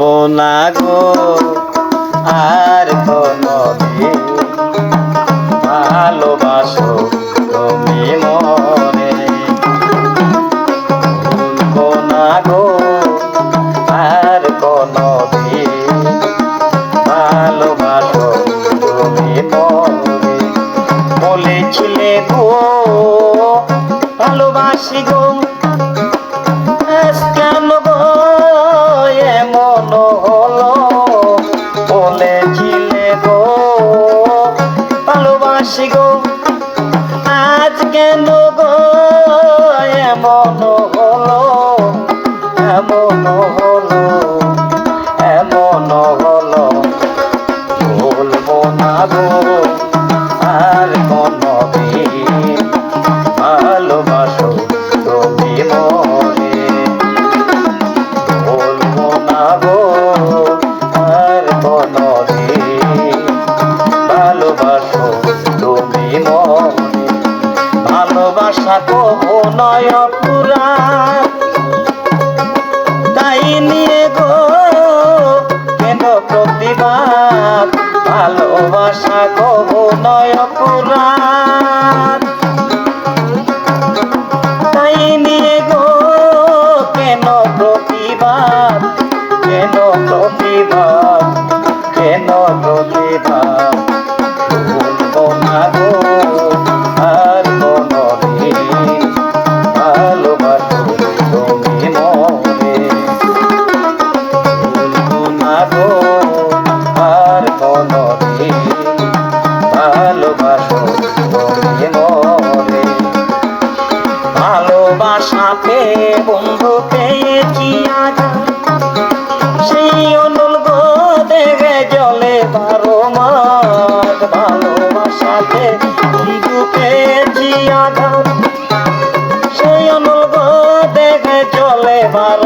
ভুলবো না গো, আর কোনো ভালোবাসো তুমি মনে। না গো, আর কোনো ভালোবাসো তুমি মনে। বলেছিলে গো, ভালোবাসি গো। ভালোবাসি গো। আজ কেন গো এমন হলো? এমন হলো? এমন হলো? বলব না গো, আর কোনো ভালোবাসা কবো নয় পুরা। তাই নিয়ে গো, কেন প্রতিবাদ? ভালোবাসা কবো নয় পুরাণ তাই নিয়ে গো, কেন প্রতিবাদ? কেন প্রতিবাদ গো আর কোনো ভালোবাসো তুমি মনে। ভালোবাসাতে বন্ধু পেয়েছি আঘাত? সেই অনুল গো জলে বারো মাস ভালোবাসাতে বন্ধু পেয়েছি আঘাত? সেই অনুল গো চলে বারো